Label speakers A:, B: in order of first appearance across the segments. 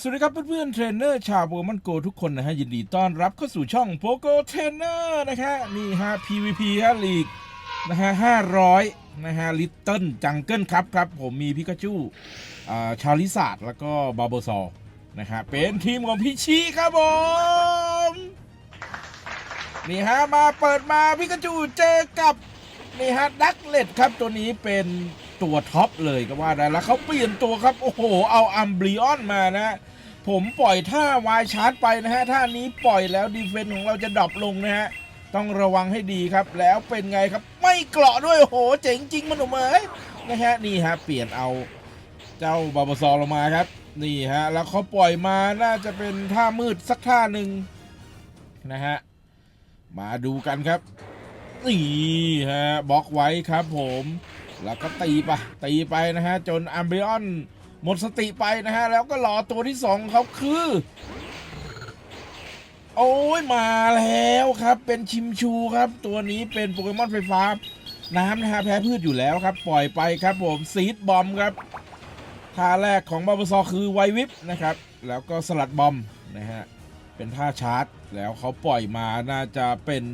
A: สวัสดีครับเพื่อนๆเทรนเนอร์ชาวโปเกมอนโกทุกคนนะฮะยินดีต้อนรับเข้าสู่ช่องโปโกเทรนเนอร์นะฮะนี่ฮะ PVP ฮะลีกนะฮะห้าร้อยนะฮะลิตเติ้ลจังเกิลครับครับ ผมมีพิกาจูอ่าชาลิซาดแล้วก็บาโบซอนะฮะเป็นทีมของพี่ชีครับผม นี่ฮะ มาเปิดมาพิกาจูเจอกับ นี่ฮะดักเล็ดครับตัวนี้เป็น ตัวท็อปเลยก็ว่าได้แล้วเขาเปลี่ยนตัวครับ โอ้โห เอาอัมบริออนมานะ ผมปล่อยท่าวายชาร์จไปนะฮะ ท่านี้ปล่อยแล้วดีเฟนต์ของเราจะดรอปลงนะฮะ ต้องระวังให้ดีครับ แล้วเป็นไงครับ ไม่เกราะด้วย โอ้โห เจ๋งจริงมันหนุ่มเอ้ยนะฮะ นี่ฮะ เปลี่ยนเอาเจ้าบาบาซอลงมาครับ นี่ฮะ แล้วเขาปล่อยมาน่าจะเป็นท่ามืดสักท่าหนึ่งนะฮะ มาดูกันครับนี่ฮะบล็อกไว้ครับผม แล้วก็ตีไปตีไปนะฮะ จนอัมเบรออนหมดสติไปนะฮะ แล้วก็รอตัวที่สองเขาคือ โอ้ยมาแล้วครับ เป็นชิมชูครับ ตัวนี้เป็นโปเกมอนไฟฟ้า น้ำนะฮะแพ้พืชอยู่แล้วครับ ปล่อยไปครับผมซีดบอมครับท่าแรกของบาบาซอคือไววิปนะครับ แล้วก็สลัดบอมนะฮะ เป็นท่าชาร์จ แล้วเขาปล่อยมาน่าจะเป็น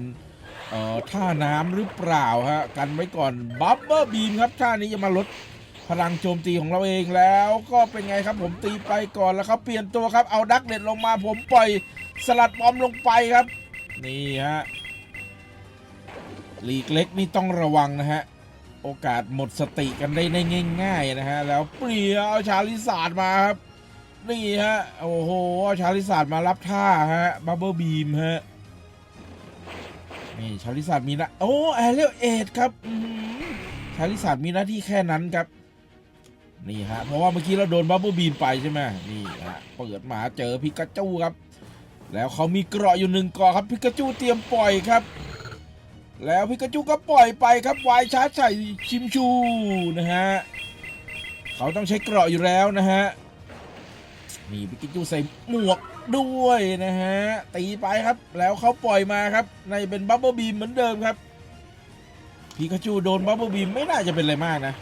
A: เอ่อท่าน้ำหรือเปล่าฮะกันไว้ก่อนบัฟเบอร์บีมครับท่านี้จะมาลดพลังโจมตีของเราเองแล้วก็เป็นไงครับผมตีไปก่อนแล้วเขาเปลี่ยนตัวครับเอาดักเด็ดลงมาผมปล่อยสลัดบอมลงไปครับ นี่ฮะลีกเล็กนี่ต้องระวังนะฮะโอกาสหมดสติกันได้ในง่าย ๆ นะฮะ แล้วเปลี่ยนเอาชาลิสาดมาครับ นี่ฮะ โอ้โหเอาชาลิสาดมารับท่าฮะบับเบิลบีมฮะ นี่ชาลิสาดมีนะโอ้แอเรียลเอดครับชาลิสาดมีหน้าที่แค่นั้นครับ นี่ฮะเพราะว่าเมื่อกี้เราโดนบับเบิลบีมไปใช่ไหมนี่ฮะเปิดมาเจอพิกาจูครับ แล้วเขามีเกราะอยู่หนึ่งเกราะครับพิกาจูเตรียมปล่อยครับ แล้วพิกาจูก็ปล่อยไปครับวายชาร์จใส่ชิมชูนะฮะเขาต้องใช้เกราะอยู่แล้วนะฮะนี่พิกาจูใส่หมวก ด้วยนะฮะ ตีไปครับ แล้วเขาปล่อยมาครับ ในเป็นบับเบิลบีมเหมือนเดิมครับพิกาจูโดนบับเบิลบีมไม่น่าจะเป็นอะไรมากนะ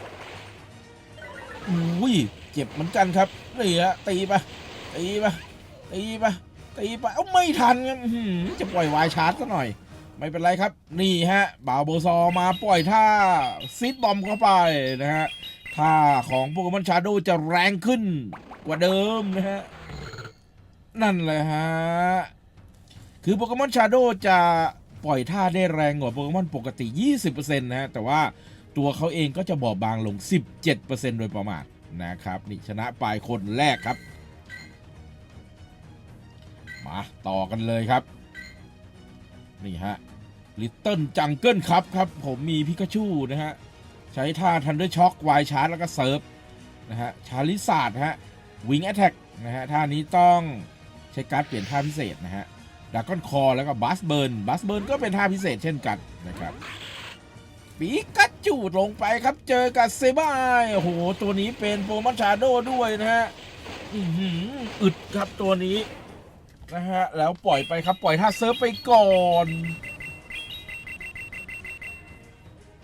A: อุ้ยเจ็บเหมือนกันครับนี่ฮะตีไปตีไปตีไปตีไปเอ้าไม่ทันครับจะปล่อยวายชาร์จซะหน่อย ไม่เป็นไรครับ นี่ฮะบาวโบซอมาปล่อยท่าซิดบอมเข้าไปนะฮะท่าของโปเกมอนชาโดจะแรงขึ้นกว่าเดิมนะฮะ นั่นเลยฮะ คือโปเกมอนชาโดจะปล่อยท่าได้แรงกว่าโปเกมอนปกติ 20%นะฮะ แต่ว่าตัวเขาเองก็จะบอบบางลง 17%โดยประมาณนะครับ นี่ชนะไปคนแรกครับ มาต่อกันเลยครับ นี่ฮะลิตเติ้ลจังเกิลครับครับ ผมมีพิกาชูนะฮะ ใช้ท่าทันดอร์ช็อควายชาร์จแล้วก็เซิร์ฟนะฮะ ชาลิซาดฮะวิงแอ t แทกนะฮะ ท่านี้ต้อง ใช้การ์ดเปลี่ยนท่าพิเศษนะฮะดากอนคอแล้วก็บัสเบิร์นบัสเบิร์นก็เป็นท่าพิเศษเช่นกันนะครับปีกัจจูดลงไปครับเจอกับเซบายโอ้โห ตัวนี้เป็นโปรมอนชาโดด้วยนะฮะอึดครับตัวนี้นะฮะแล้วปล่อยไปครับปล่อยท่าเซิร์ฟไปก่อน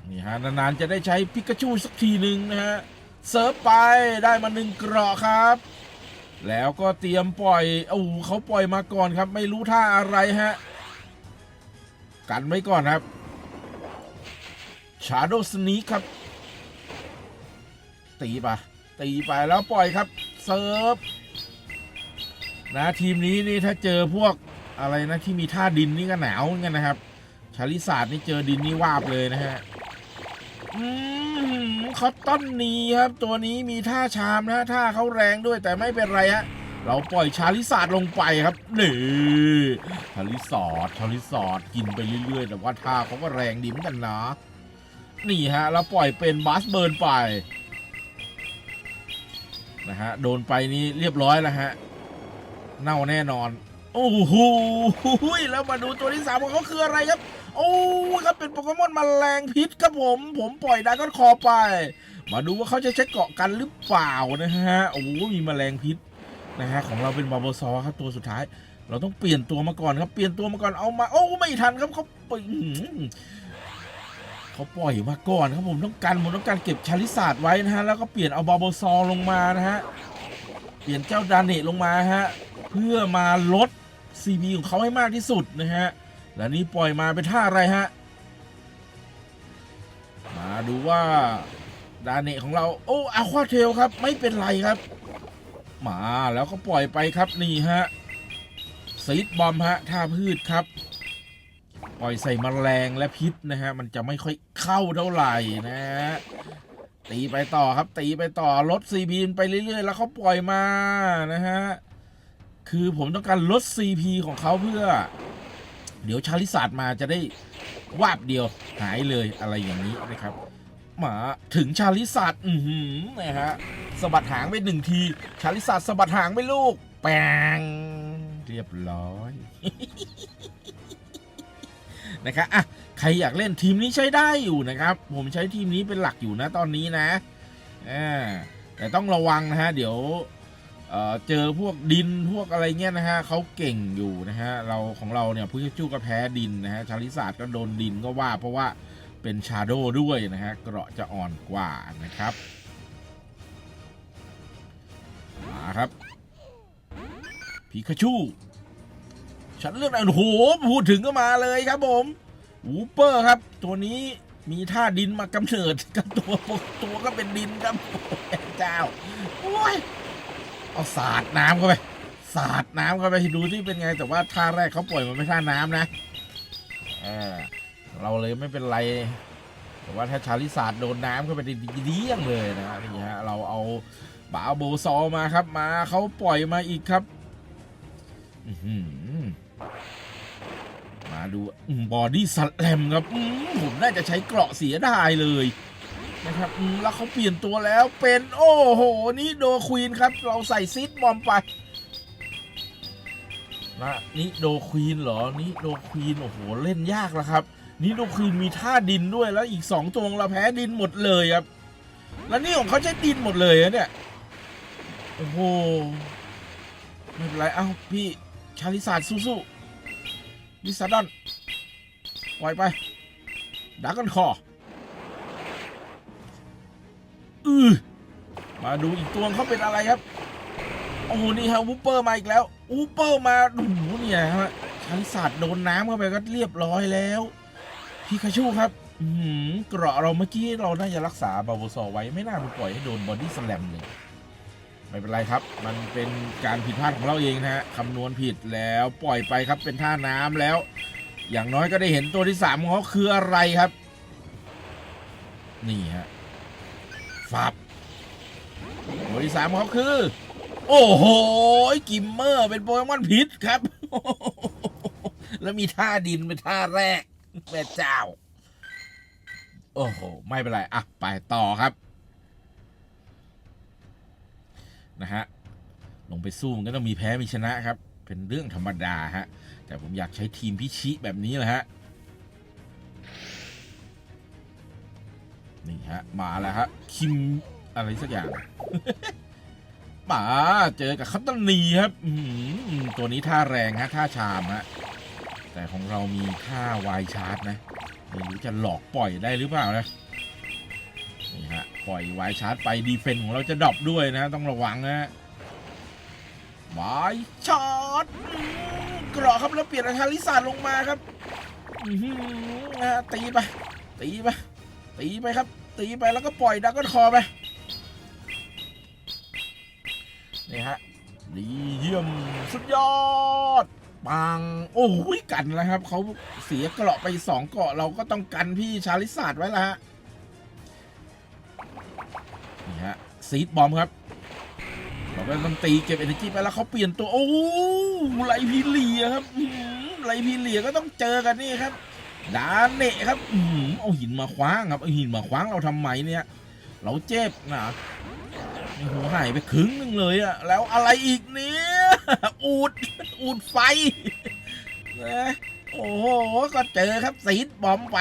A: นี่ฮะนานๆจะได้ใช้พิกาชูสักทีหนึ่งนะฮะเซิร์ฟไปได้มาหนึ่งเกราะครับ แล้วก็เตรียมปล่อยโอ้เขาปล่อยมาก่อนครับ ไม่รู้ท่าอะไรฮะ กันไว้ก่อนครับชาโดสนีครับ ตีไปตีไปแล้วปล่อยครับเซิร์ฟนะทีมนี้นี่ถ้าเจอพวกอะไรนะที่มีท่าดินนี่ก็หนาวเหมือนกันนะครับชาลิศาสตร์นี่เจอดินนี่วาบเลยนะฮะ อืมคอตตอนนีครับ ตัวนี้มีท่าชามนะท่าเขาแรงด้วยแต่ไม่เป็นไรฮะเราปล่อยชาลิสาดลงไปครับนี่ชาลิสอดชาลิสอดกินไปเรื่อยๆ แต่ว่าท่าเขาก็แรงดีเหมือนกันนะ นี่ฮะเราปล่อยเป็นบัสเบิร์นไปนะฮะโดนไปนี่เรียบร้อยแล้วฮะ เน่าแน่นอน โอ้โหแล้วมาดูตัวที่สามของเขาคืออะไรครับ โอ้ครับเป็นโปเกมอนแมลงพิษครับผม ผมปล่อยดากอนคอไป มาดูว่าเขาจะใช้เกาะกันหรือเปล่านะฮะ โอ้โหมีแมลงพิษนะฮะของเราเป็นบาโบซอครับตัวสุดท้าย เราต้องเปลี่ยนตัวมาก่อนครับ เปลี่ยนตัวมาก่อนเอามา โอ้ไม่ทันครับเขาปอื้อหือเขาปล่อยมาก่อนครับผมต้องการผมต้องการเก็บชาลิศาสตร์ไว้นะฮะแล้วก็เปลี่ยนเอาบาโบซอลงมานะฮะเปลี่ยนเจ้าดาเนตลงมาฮะเพื่อมาลด CP ของเขาให้มากที่สุดนะฮะ และนี่ปล่อยมาเป็นท่าอะไรฮะ มาดูว่าดาเนของเรา โอ้อะควาเทลครับ ไม่เป็นไรครับ มาแล้วก็ปล่อยไปครับนี่ฮะซีดบอมฮะท่าพืชครับ ปล่อยใส่มแมลงและพิษนะฮะ มันจะไม่ค่อยเข้าเท่าไหร่นะฮะตีไปต่อครับตีไปต่อลด CP ไปเรื่อย ๆ แล้วเขาปล่อยมานะฮะ คือผมต้องการลด CP ของเขาเพื่อ เดี๋ยวชาลิสาดมาจะได้วาบเดียวหายเลยอะไรอย่างนี้นะครับมาถึงชาลิสาดอือหือนะฮะสะบัดหางไปหนึ่งที ชาลิสาดสะบัดหางไปลูกแปงเรียบร้อยนะครับอะใครอยากเล่นทีมนี้ใช้ได้อยู่นะครับ ผมใช้ทีมนี้เป็นหลักอยู่นะตอนนี้นะอ่าแต่ต้องระวังนะฮะ เดี๋ยว เจอพวกดินพวกอะไรเงี้ยนะฮะเขาเก่งอยู่นะฮะเราของเราเนี่ยพุชจูก็แพ้ดินนะฮะชาลิศาสาดก็โดนดินก็ว่าเพราะว่าเป็นชาโดด้วยนะฮะเกราะจะอ่อนกว่านะครับมาครับพิคาชูฉันเลือกอะไรโอ้โหพูดถึงก็มาเลยครับผมวูเปอร์ครับ ตัวนี้มีท่าดินมากำเนิดกับตัวตัวก็เป็นดินครับเจ้าโอ้ย เอาสาดน้ำเข้าไป สาดน้ำเข้าไปดูที่เป็นไง แต่ว่าท่าแรกเขาปล่อยมันไม่ท่าน้ำนะเออเราเลยไม่เป็นไร แต่ว่าถ้าชาลิสาดโดนน้ำเข้าไปดีเดี้ยงเลยนะนี่ฮะเราเอาบาโบซอมาครับ มาเขาปล่อยมาอีกครับมาดูบอดี้สแลมครับผมน่าจะใช้เกราะเสียดายเลย นะครับอืมแล้วเขาเปลี่ยนตัวแล้วเป็นโอ้โห นี่โดควีนครับ เราใส่ซิดบอมไปนะนี่โดควีนเหรอนี่โดควีนโอ้โหเล่นยากแล้วครับนี่โดควีนมีท่าดินด้วยแล้วอีกสองตัวงเราแพ้ดินหมดเลยครับ แล้วนี่ของเขาใช้ดินหมดเลยอะเนี่ยโอ้โหไม่เป็นไรเอ้าพี่ชาลิสาดสู้ๆลิซาดอนปล่อยไปดักกันคอ มาดูอีกตัวเขาเป็นอะไรครับ โอ้โห นี่ฮะวูเปอร์มาอีกแล้ววูเปอร์มาโอ้โหเนี่ยฮะชาลิสาดโดนน้ำเข้าไปก็เรียบร้อยแล้วพีคาชูครับอืมเกราะเราเมื่อกี้เราน่าจะรักษาบาโบซอไว้ไม่น่าไปปล่อยให้โดนบอดี้สแลมเลยไม่เป็นไรครับ มันเป็นการผิดพลาดของเราเองนะฮะคำนวณผิดแล้วปล่อยไปครับเป็นท่าน้ำแล้ว อย่างน้อยก็ได้เห็นตัวที่สามของเขาคืออะไรครับ นี่ฮะฟับ ตัวที่สามของเขาคือ โอ้โหกิมเมอร์เป็นโปเกมอนพิษครับ แล้วมีท่าดินเป็นท่าแรกแม่เจ้า โอ้โห ไม่เป็นไร อะ ไปต่อครับ นะฮะ ลงไปสู้มันก็ต้องมีแพ้มีชนะครับ เป็นเรื่องธรรมดาฮะ แต่ผมอยากใช้ทีมพิชิแบบนี้แหละฮะนี่ฮะ มาแล้วฮะ คิม อะไรสักอย่าง มาเจอกับคัตตานีครับตัวนี้ท่าแรงฮะท่าชามฮะแต่ของเรามีท่าวายชาร์จนะไม่รู้จะหลอกปล่อยได้หรือเปล่านะนี่ฮะปล่อยวายชาร์จไปดีเฟนของเราจะดรอปด้วยนะ ต้องระวังนะฮะวายชาร์จอื้อเกราะครับแล้วเปลี่ยนอาคาลิสานลงมาครับอื้อหือนะตีไปตีไปตีไปครับ ตีไปแล้วก็ปล่อยดักก็คอไป สุดยอดปังโอ้ยกันแล้วครับเขาเสียเกราะไปสองเกราะเราก็ต้องกันพี่ชาลิสาดไว้ละฮะนี่ฮะซีดบอมครับเราก็ต้องตีเก็บเอเนจีไปแล้วเขาเปลี่ยนตัวโอ้ไลพีเลียครับไลพีเลียก็ต้องเจอกันนี่ครับดาเนะครับ อื้อหือเอาหินมาคว้างครับเอาหินมาคว้างเราทำไมเนี่ย เราเจ็บนะโอ้โหหายไปครึ่งหนึงเลยอะแล้วอะไรอีกเนี่ย อูด อูดไฟนะโอ้โห ก็เจอครับซีดบอมไป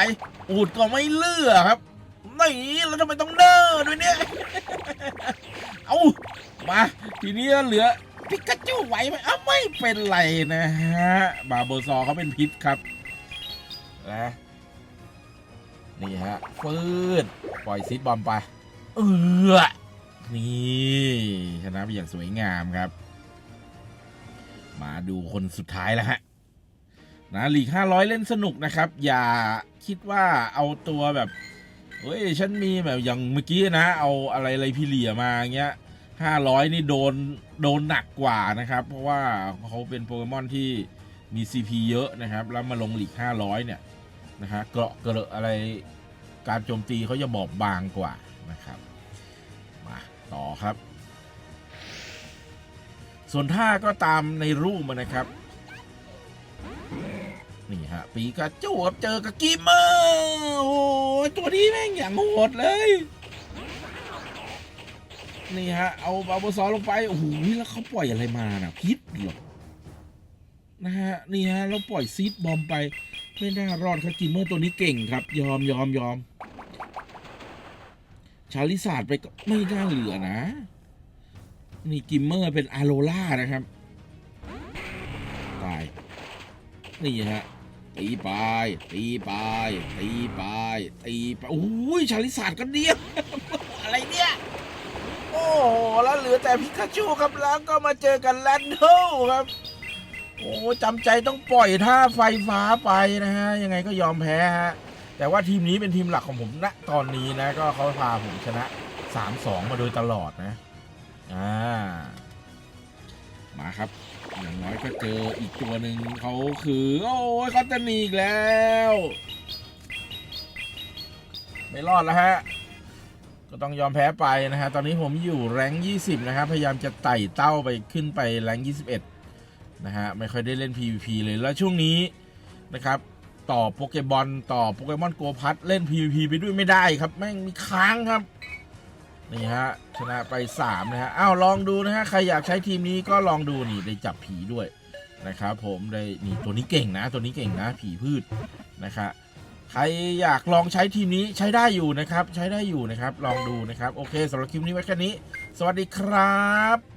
A: อูดก็ไม่เลือกครับนี่แล้วทำไมต้องเน้อด้วยเนี่ย เอามา ทีนี้เหลือพิกาจูไหวไหมอ้าวไม่เป็นไรนะฮะ บาโบซอเขาเป็นพิษครับนะนี่ฮะ ฟืด ปล่อยซีดบอมไป เออนี่ ชนะไปอย่างสวยงามครับ มาดูคนสุดท้ายแล้วฮะนะหลีก 500 เล่นสนุกนะครับ อย่าคิดว่าเอาตัวแบบเฮ้ยฉันมีแบบอย่างเมื่อกี้นะ เอาอะไรอะไรพี่เหลียมาเงี้ย 500 นี่โดนโดนหนักกว่านะครับ เพราะว่าเขาเป็นโปเกมอนที่มี CP เยอะนะครับ แล้วมาลงหลีก 500 เนี่ยนะฮะเกราะเกระอะไรการโจมตีเขาจะบอบบางกว่านะครับ มาต่อครับ ส่วนท่าก็ตามในรูปมานะครับ นี่ฮะปีกาจูครับเจอกับกิมเมอร์โอ้ตัวนี้แม่งอย่างโหดเลย นี่ฮะ เอาบาบซอลลงไป โอ้โหแล้วเขาปล่อยอะไรมาน่ะพิษหรอนะฮะ นี่ฮะแล้วปล่อยซีดบอมไป ไม่น่ารอดครับกิมเมอร์ตัวนี้เก่งครับ ยอมยอมยอมชาลิซาดไปก็ไม่น่าเหลือนะ นี่กิมเมอร์เป็นอาโรล่านะครับ ตาย นี่ฮะ ตีไป ตีไป ตีไป ตีไป โอ้ย ชาลิซาดกันเดียวอะไรเนี่ย โอ้โห แล้วเหลือแต่พิกาจูครับ แล้วก็มาเจอกันแลนโดครับ โอ้จำใจต้องปล่อยท่าไฟฟ้าไปนะฮะ ยังไงก็ยอมแพ้ฮะ แต่ว่าทีมนี้เป็นทีมหลักของผมณตอนนี้นะ ก็เขาพาผมชนะ 3-2 มาโดยตลอดนะ อ่ามาครับ อย่างน้อยก็เจออีกตัวหนึ่งเขาคือ โอ้ยเขาจะหนีอีกแล้ว ไม่รอดแล้วฮะ ก็ต้องยอมแพ้ไปนะฮะ ตอนนี้ผมอยู่แรง20 นะครับ พยายามจะไต่เต้าไปขึ้นไปแรง21 นะฮะ ไม่ค่อยได้เล่น PVP เลยแล้วช่วงนี้นะครับต่อโปเกบอลต่อโปเกมอนโกพัทเล่น PVP ไปด้วยไม่ได้ครับ แม่งมีค้างครับ นี่ฮะชนะไป 3 นะฮะอ้าวลองดูนะฮะใครอยากใช้ทีมนี้ก็ลองดูนี่ได้จับผีด้วยนะครับผมได้นี่ตัวนี้เก่งนะ ตัวนี้เก่งนะ ผีพืชนะครับใครอยากลองใช้ทีมนี้ใช้ได้อยู่นะครับ ใช้ได้อยู่นะครับ ลองดูนะครับ โอเคสำหรับคลิปนี้ไว้แค่นี้ สวัสดีครับ